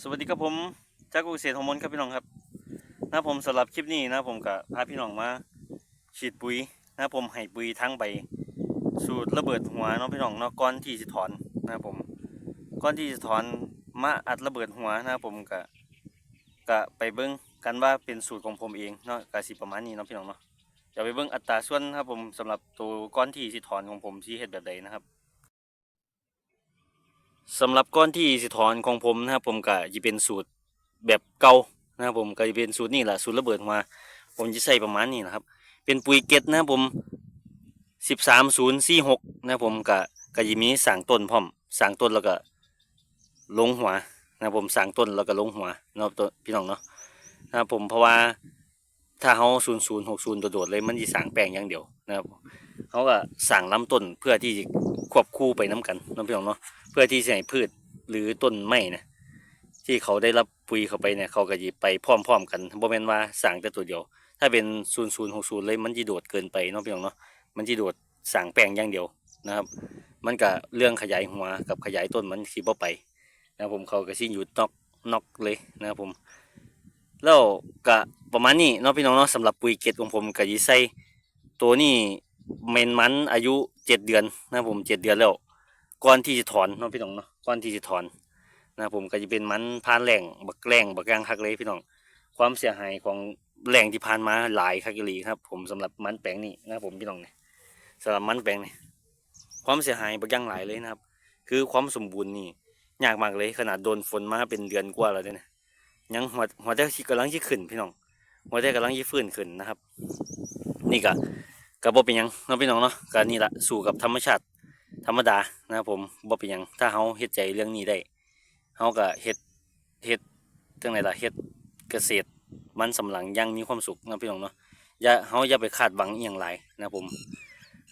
สวัสดีครับผมจากกรุงเกษตรฮอร์โมนครับพี่น้องครับนะผมสำหรับคลิปนี้นะผมกับพาพี่น้องมาฉีดปุ๋ยนะผมให้ปุ๋ยทั้งใบ สูตรระเบิดหัวเนาะพี่น้องเนาะก้อนที่จะถอนนะผมก้อนที่จะถอนมาอัดระเบิดหัวนะผมกะกะไปเบิ้งกันว่าเป็นสูตรของผมเองเนาะกะสิประมาณนี้เนาะพี่น้องเนาะจะไปเบิ้งอัตราส่วนครับผมสำหรับตัวก้อนที่สิถอนของผมที่เฮ็ดแบบใดนะครับ สำหรับก้อนที่สิถอนของผมนะครับผมก็จะเป็นสูตรแบบเก่านะครับผมก็จะเป็นสูตรนี่แหละสูตรระเบิดมา ผมจะใส่ประมาณนี้นะครับ เป็นปุ๋ยเก็ดนะครับผมสิบสามศูนย์สี่หกนะครับผมก็ก็จะมีสางต้นพร้อมสางต้นแล้วก็ลงหัวนะครับผมสางต้นแล้วก็ลงหัวนาะตัวพี่น้องเนาะนะครับผมเพราะว่าถ้าเขาศูนย์ศูนย์หกศูนย์โดดๆเลยมันจะสางแปลงอย่างเดียวนะครับ เขาก็สั่งลำต้นเพื่อที่ควบคู่ไปน้กันเนาะพี่น้องเนาะเพื่อที่จะให้พืชหรือต้นไม้นะที่เขาได้รับปุ๋ยเข้าไปเนี่ยเขาก็จะไปพร้อมๆกันบ่แม่นว่าสั่งแต่ตัวเดียว ถ้าเป็น0 0 6 0เลยมันจะโดดเกินไปเนาะพี่น้องเนาะมันจะโดดสั่งแปลงอย่างเดียวนะครับ มันก็เรื่องขยายหัวกับขยายต้นมันสิบ่ไปนะครับผมเขาก็สิอยู่นอกนอกเลยนะครับผมแล้วก็ประมาณนี้เนาะพี่น้องเนาะสำหรับปุ๋ยเกล็ดของผมก็สิใส่ตัวนี้ เมนมันอายุเจ็ดเดือนนะครับผมเจ็ดเดือนแล้วก่อนที่จะถอนเนาะพี่น้องเนาะก่อนที่จะถอนนะผมก็จะเป็นมันพานแรงบักแรงบักยางคักเลยพี่น้อง ความเสียหายของแรงที่ผ่านมาหลายคักลีครับ ผมสำหรับมันแปลงนี้นะครับผมพี่น้องเนี่ยสำหรับมันแปลงนี้ความเสียหายบักยางหลายเลยนะครับ คือความสมบูรณ์นี่ยากมากเลยขนาดโดนฝนมาเป็นเดือนกว่าแล้วเนี่ยยังหัวหัวใจกำลังที่ขึ้นพี่น้องหัวใจกำลังที่ฟื้นขึ้นนะครับ นี่ก็ กระบอเป็นยังเนาะพี่น้องเนาะก็นี่แหละสู่กับธรรมชาติธรรมดานะครับผมบ่เป็นยังถ้าเฮาเฮ็ดใจเรื่องนี้ได้เฮาก็เฮ็ดเฮ็ดจังไดล่ะเฮ็ดเกษตรมันสำหลังยังมีความสุขนะพี่น้องเนาะอย่าเฮาอย่าไปคาดหวังอีหยังหลายนะผม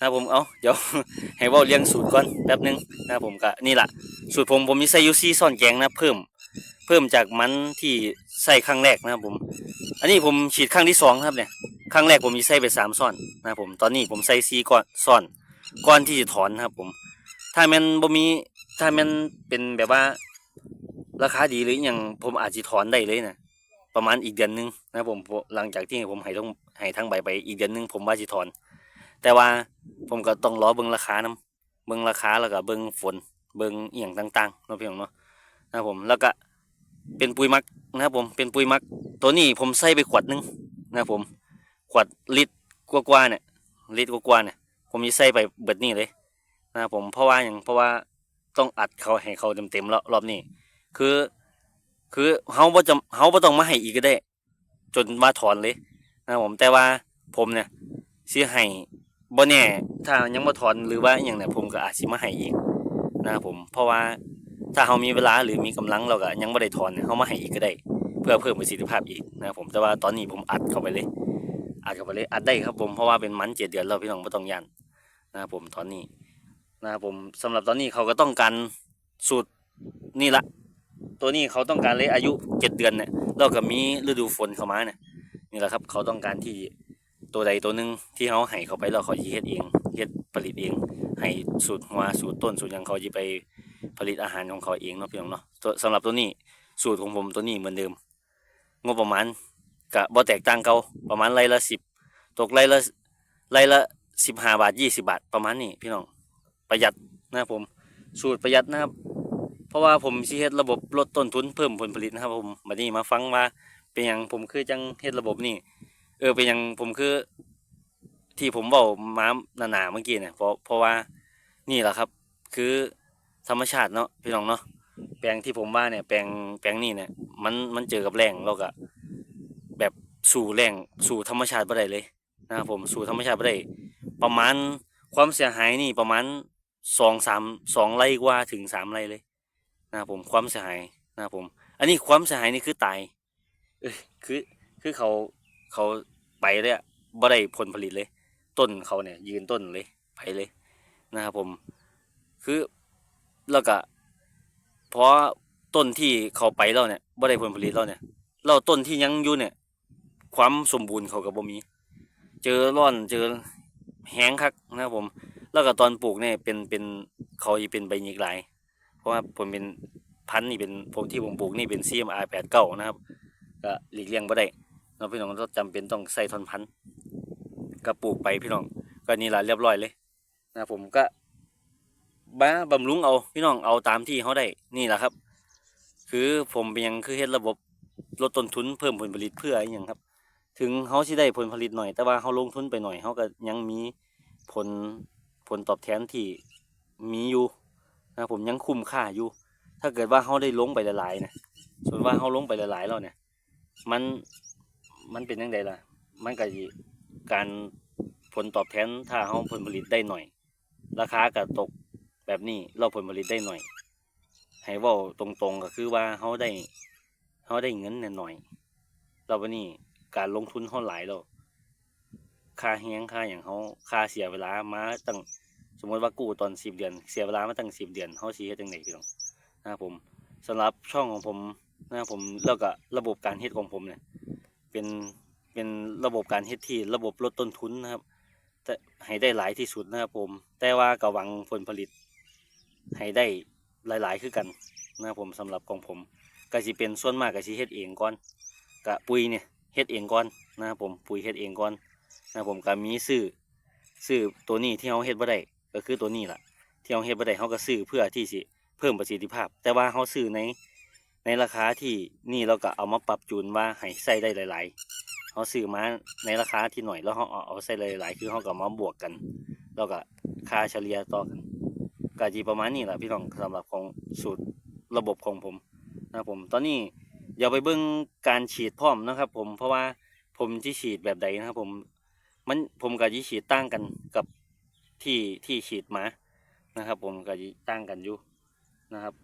นะผมเอาเดี๋ยวให้เว้าเรียงสูตรก่อนแป๊บนึงนะผมก็นี่ล่ะสูตรผมผมมีใส่อยู่ซ่อนแกงนะเพิ่ม เพิ่มจากมันที่ใส่ครั้งแรกนะครับผม อันนี้ผมฉีดครั้งที่สองครับเนี่ย ครั้งแรกผมมีใส่ไปสามซ่อนนะครับผมตอนนี้ผมใส่สี่ก้อนซ่อนก่อนที่จะถอนนะครับ ผม ถ้ามันบ่มีถ้ามันเป็นแบบว่า ราคาดีหรืออหยังผมอาจจะถอนได้เลยนะประมาณอีกเดือนหนึงนะผมหลังจากที่ผมให้ทั้งให้ทั้งใบไปอีกเดือนหนึงผมว่าจะถอน แต่ว่าผมก็ต้องรอเบิ่งราคานํเบิ่งราคาแล้วก็เบิ่งฝนเบิ่งเอียงต่างๆเนาะพี่น้องเนาะนะผมแล้วก็เป็นปุ๋ยมักนะครับผมเป็นปุ๋ยมัก ตัวนี้ผมใส่ไปขวดหนึงนะผม ขวดลิตรกว่าๆเนี่ยลิตรกว่าๆเนี่ย ผมจะใส่ไปเบิดนี่เลยนะผมเพราะว่าอย่างเพราะว่าต้องอัดเขาให้เขาเต็มๆแล้วรอบนี้ คือ คือเฮาบ่จำเฮาบ่ต้องมาให้อีกก็ได้ จนมาถอนเลยนะผมแต่ว่าผมเนี่ยสิให้บ่แน่ถ้ายังบ่ถอนหรือว่าอย่างเนี่ยผมก็อาจสิมาให้อีกนะผมเพราะว่าถ้าเฮามีเวลาหรือมีกำลังเราก็ยังบ่ได้ถอนเนี่ยเฮามาให้อีกก็ได้ เพื่อเพิ่มประสิทธิภาพอีกนะผมแต่ว่าตอนนี้ผมอัดเข้าไปเลย อัดเข้าไปเลยอัดได้ครับผมเพราะว่าเป็นมันเจ็ดเดือนแล้วพี่น้องไม่ต้องยันนะครับผมตอนนี้นะครับผมสำหรับตอนนี้เขาก็ต้องการสูตรนี่ละตัวนี้เขาต้องการเลยอายุเจ็ดเดือนเนี่ยแล้วก็มีฤดูฝนเข้ามาเนี่ยนี่แหละครับเขาต้องการที่ตัวใดตัวหนึ่งที่เขาให้เขาไปแล้วเขาจะเฮ็ดเองเฮ็ดผลิตเอง ให้สูตรหัวสูตรต้นสูตรยังเขาจะไปผลิตอาหารของเขาเองเนาะพี่น้องเนาะสำหรับตัวนี้สูตรของผมตัวนี้เหมือนเดิม งบประมาณ กะบ่แตกต่างเก่าประมาณไรละสิบตกไรละไรละสิบห้าบาทยี่สิบาทประมาณนี้พี่น้องประหยัดนะครับผมสูตรประหยัดนะครับ เพราะว่าผมสิเฮ็ดระบบลดต้นทุนเพิ่มผลผลิตนะครับผมบัดนี้มาฟังว่าเป็นหยังผมคือจังเฮ็ดระบบนี่เออเป็นหยังผมคือ ที่ผมเว้ามาหนาๆเมื่อกี้เนี่ยเพราะเพราะว่านี่แหละครับ คือธรรมชาติเนาะพี่น้องเนาะแปลงที่ผมว่าเนี่ยแปลงแปลงนี่เนี่ยมันมันเจอกับแรงแล้วก็ สู่แรงสู่ธรรมชาติบ่ได้เลยนะครับผมสู่ธรรมชาติบ่ได้ประมาณความเสียหายนี่ประมาณสองสามสองไร่กว่าถึงสามไร่เลยนะครับผมความเสียหายนะครับผม อันนี้ความเสียหายนี่คือตายเออคือคือเขาเขาไปเลยอะบ่ได้ผลผลิตเลย ต้นเขาเนี่ย ยืนต้นเลยไปเลยนะครับผมคือแล้วก็เพราะต้นที่เขาไปแล้วเนี่ยบ่ได้ผลผลิตแล้วเนี่ย เราต้นที่ยังอยู่เนี่ย ความสมบูรณ์เขาก็บ่มี เจอร้อนเจอแห้งคักนะครับผม แล้วก็ตอนปลูกเนี่ยเป็นเป็นเขาอีเป็นใบหยิกหลาย เพราะว่าผมเป็นพันธุ์นี่เป็นผมที่ผมปลูกนี่เป็น CMR 89นะครับก็หลีกเลี่ยงบ่ได้เนาพี่น้องต้องจำเป็นต้องใส่ทอนพันธุ์ก็ปลูกไปพี่น้องก็นี่ละเรียบร้อยเลยนะครับผมก็บ้าบำรุงเอาพี่น้องเอาตามที่เขาได้นี่แหละครับ คือผมเป็นยังคือเฮ็ดระบบลดต้นทุนเพิ่มผลผลิตเพื่ออหย่างครับ ถึงเขาสิได้ผลผลิตหน่อย แต่ว่าเขาลงทุนไปหน่อยเขาก็ยังมีผลผลตอบแทนที่มีอยู่นะผมยังคุ้มค่าอยู่ ถ้าเกิดว่าเขาได้ลงไปหลายๆนะส่วนว่าเขาลงไปหลายๆแล้วเนี่ย มันมันเป็นยังไงล่ะ มันก็การผลตอบแทนถ้าเขาผลผลิตได้หน่อย ราคาก็ตกแบบนี้เราผลผลิตได้หน่อยให้ว่าตรงๆก็คือว่าเขาได้เขาได้เงินหน่อยเราวันนี้ การลงทุนเขาหลายแล้วค่าแห้งค่าอย่างเขาค่าเสียเวลามาตั้งสมมติว่ากู้ตอนสิบเดือน เสียเวลามาตั้งสิบเดือนเขาสีเฮ็ดจังไดพี่น้องนะครับผมสำหรับช่องของผมนะครับผมแล้วก็ระบบการเฮ็ดของผมเนี่ยเป็นเป็นระบบการเฮ็ดที่ระบบลดต้นทุนนะครับให้ได้หลายที่สุดนะครับผม แต่ว่าก็หวังผลผลิต ให้ได้หลาย ๆ คือกันนะครับผมสำหรับของผมก็สิเป็นส่วนมากก็สิเฮ็ดเองก่อนกะปุ๋ยเนี่ย เฮ็ดเองก่อนนะครับผมปุ๋ยเฮ็ดเองก่อนนะครับผมก็มีซื้อซื้อตัวนี้ที่เราเฮ็ดบ่ได้ก็คือตัวนี้แหละที่เราเฮ็ดบ่ได้เราก็ซื้อเพื่อที่สิเพิ่มประสิทธิภาพ แต่ว่าเราซื้อในในราคาที่นี่เราก็เอามาปรับจูนว่าให้ใส่ได้หลาย ๆเขาซื้อมาในราคาที่หน่อยแล้วเขาเอาเอาใส่หลายๆ คือเขาก็มาบวกกันแล้วก็ค่าเฉลี่ยต่อกันก็จีประมาณนี้แหละพี่น้องสำหรับของสูตรระบบของผมนะครับผมตอนนี้ อย่าไปเบิ่งการฉีดพร้อมนะครับ ผมเพราะว่าผมที่ฉีดแบบใดนะครับ ผมมันผมกับที่ฉีดตั้งกันกับที่ที่ฉีดมานะครับ ผมกับที่ตั้งกันอยู่นะครับ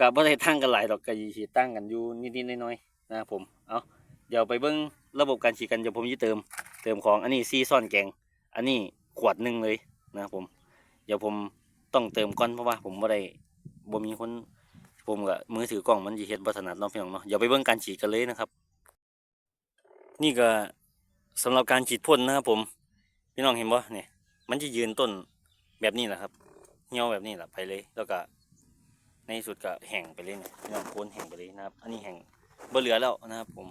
กับบ่ได้ตั้งกันหลายดอกกับที่ฉีดตั้งกันอยู่นิดๆน้อยๆนะครับผมเอาเดี๋ยวไปเบิ้งระบบการฉีดกันเดี๋ยวผมจะเติม เติมของอันนี้ซีซ่อนแกง อันนี้ขวดหนึ่งเลยนะครับผม เดี๋ยวผมต้องเติมก่อนเพราะว่าผมบ่ได้บ่มีคน ผมกับมือถือกล้องมันจะเฮ็ดบ่ถนัดเนาะพี่น้องเนาะเดี๋ยวไปเบิ้งการฉีดกันเลยนะครับ นี่ก็สำหรับการฉีดพ่นนะครับผมพี่น้องเห็นบ่เนี่ยมันจะยืนต้นแบบนี้แหละครับเหี่ยวแบบนี้แหละไปเลย แล้วก็ในสุดก็แห้งไปเลยเนี่ยพี่น้องโคนแห้งไปเลยนะครับ อันนี้แห้งบ่เหลือแล้วนะครับผม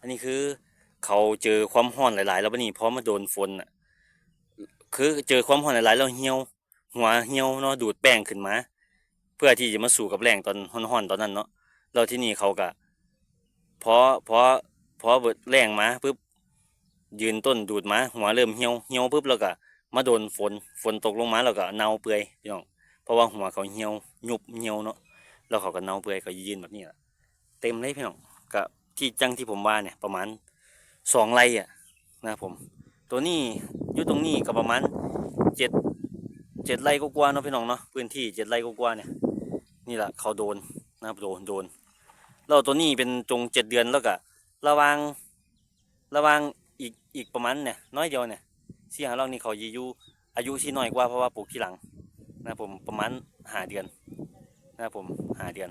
อันนี้คือเขาเจอความร้อนหลาย ๆ แล้วบัดนี้พอมาโดนฝนอะคือเจอความร้อนหลาย ๆ แล้วเหี่ยวหัวเหี่ยวเนาะดูดแป้งขึ้นมา พื่อที่จะมาสู่กับแรงตอนร้อนๆตอนนั้นเนาะแล้วที่นี่เขาก็พอพอพอเบิดแรงมาปุ๊บยืนต้นดูดมาหัวเริ่มเหี่ยวเหี่ยวปุ๊บแล้วก็มาโดนฝนฝนตกลงมาแล้วก็เน่าเปื่อยพี่น้องเพราะว่าหัวเขาเหี่ยวยุบเหี่ยวเนาะแล้วเขาก็เน่าเปื่อยเขายืนแบบนี้แหละเต็มเลยพี่น้องก็ที่จังที่ผมว่าเนี่ยประมาณสองไร่อะนะผม ตัวนี้อยู่ตรงนี้ก็ประมาณเจ็ดเจ็ดไร่กว่าเนาะพี่น้องเนาะพื้นที่เจ็ดไร่กว่าเนี่ย นี่แหละเขาโดนนะครับโดนโดนแล้วตัวนี้เป็นจงเจ็ดเดือนแล้วก็ระวางระวางอีกอีกประมาณเนี่ยน้อยเดียวเนี่ยสี่หาเรานี่เขาอายุอายุที่น้อยกว่าเพราะว่าปลูกที่หลังนะครับผมประมาณหาเดือนนะครับผมหาเดือน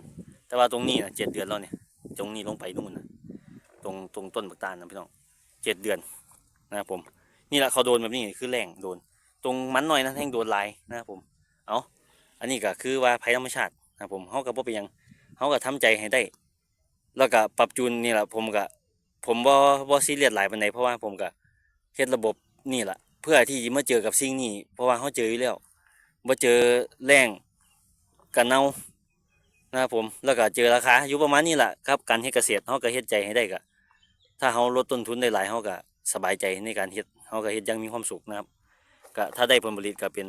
แต่ว่าตรงนี้นะเจ็ดเดือนแล้วเนี่ยตรงนี้ลงไปนู่นนะตรงตรงต้นบักตาลนะพี่น้องเจ็ดเดือนนะครับผมนี่แหละเขาโดนแบบนี้คือแรงโดน ตรงมันหน่อยนะแท่งโดนลายนะครับผมเอาอันนี้ก็คือว่าภัยธรรมชาติ นะครับผมเขาก็บ่ไปนหยังเขาก็ทำใจให้ได้ แล้วก็ปรับจูนนี่แหละผมก็ผมบ่บ่ซีเรียสหลายปานใดเพราะว่าผมก็เฮ็ดระบบนี่แหละเพื่อที่จะมาเจอกับสิ่งนี้ เพราะว่าเขาเจออยู่แล้วบ่เจอแรงกันเนานะครับผมแล้วก็เจอราคาอยู่ประมาณนี้แหละครับการเฮ็ดเกษตรเขาก็เฮ็ดใจให้ได้ก็ถ้าเขาลดต้นทุนได้หลายเขาก็สบายใจในการเฮ็ดเขาก็เฮ็ดยังมีความสุขนะครับก็ถ้าได้ผลผลิตก็เป็น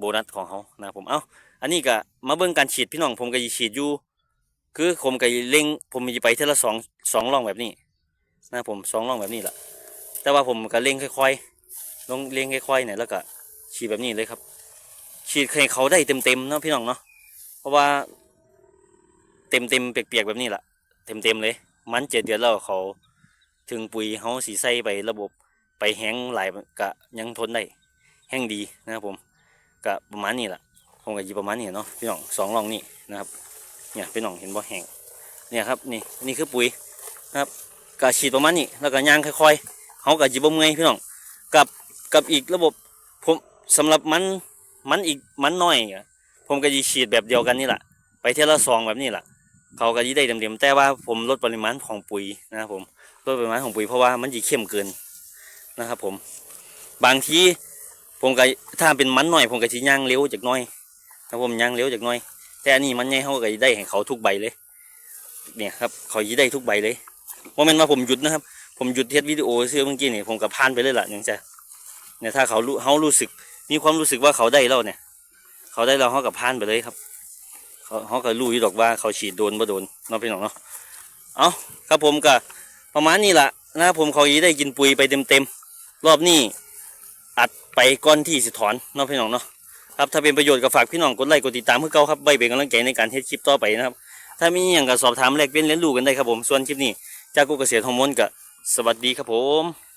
โบนัสของเขานะครับผม เอ้า อันนี้ก็มาเบิ่งการฉีดพี่น้องผมก็ฉีดอยู่ คือผมก็เล็งผมจะไปเทอละสองสองร่องแบบนี้นะครับผมสองร่องแบบนี้แหละแต่ว่าผมก็เล็งค่อยๆลงเล็งค่อยๆเนี่ยแล้วก็ฉีดแบบนี้เลยครับ ฉีดให้เขาได้เต็มๆเนาะพี่น้องเนาะ เพราะว่าเต็มๆเปียกๆแบบนี้แหละเต็มๆเลย มันเจ็ดเดือนแล้วเขาถึงปุ๋ยเขาสีใส่ไประบบไปแห้งหลายก็ยังทนได้แห้งดีนะครับผม ก็ประมาณนี้แหละคงก็ยู่ประมาณนี้เนาะพี่น้องสองรองนี่นะครับเนี่ยพี่น้องเห็นบ่แห้งเนี่ยครับนี่นี่คือปุ๋ยนะครับก็ฉีดประมาณนี้แล้วก็ย่างค่อยๆเขาก็จิบ่เมื่อยพี่น้องกับกับอีกระบบผมสำหรับมันมันอีกมันน้อยอผมก็จะฉีดแบบเดียวกันนี่แหละไปเท่าละซองแบบนี้แหละเขาก็ยีได้เต็มๆแต่ว่าผมลดปริมาณของปุ๋ยนะครับผมลดปริมาณของปุ๋ยเพราะว่ามันจีเข้มเกินนะครับผมบางที ผมก็ถ้าเป็นมันหน่อยผมก็จะย่างเร็วจากหน้อยนะครับผมย่างเร็วจากหน้อย แต่อันนี้มันใหญ่เขาก็สิได้ให้เขาทุกใบเลย เนี่ยครับ เขายีได้ทุกใบเลยว่ามันว่าผมหยุดนะครับ ผมหยุดเทสวิดีโอเสื้อเมื่อกี้เนี่ยผมกับพานไปเลยล่ะอย่างจะเนี่ยถ้าเขารู้เขารู้สึก มีความรู้สึกว่าเขาได้แล้วเนี่ย เขาได้แล้วเขากับพานไปเลยครับเขาเขาก็รู้อยู่ดอกว่าเขาฉีดโดนบ่โดนเนาะพี่น้องเนาะเอาครับผมก็ประมาณนี้แหละนะผมเขายีได้กินปุ๋ยไปเต็มๆรอบนี้ อัดไปก้อนที่สิถอนเนาะพี่น้องเนาะครับถ้าเป็นประโยชน์ก็ฝากพี่น้องกดไลค์กดติดตามเพื่อเก่าครับใบเป็นกำลังใจในการเทสคลิปต่อไปนะครับ ถ้ามีอย่างก็สอบถามแลกเปลี่ยนเรียนรู้กันได้ครับผมส่วนคลิปนี้จากกุเกษตรฮอร์โมนกับสวัสดีครับผม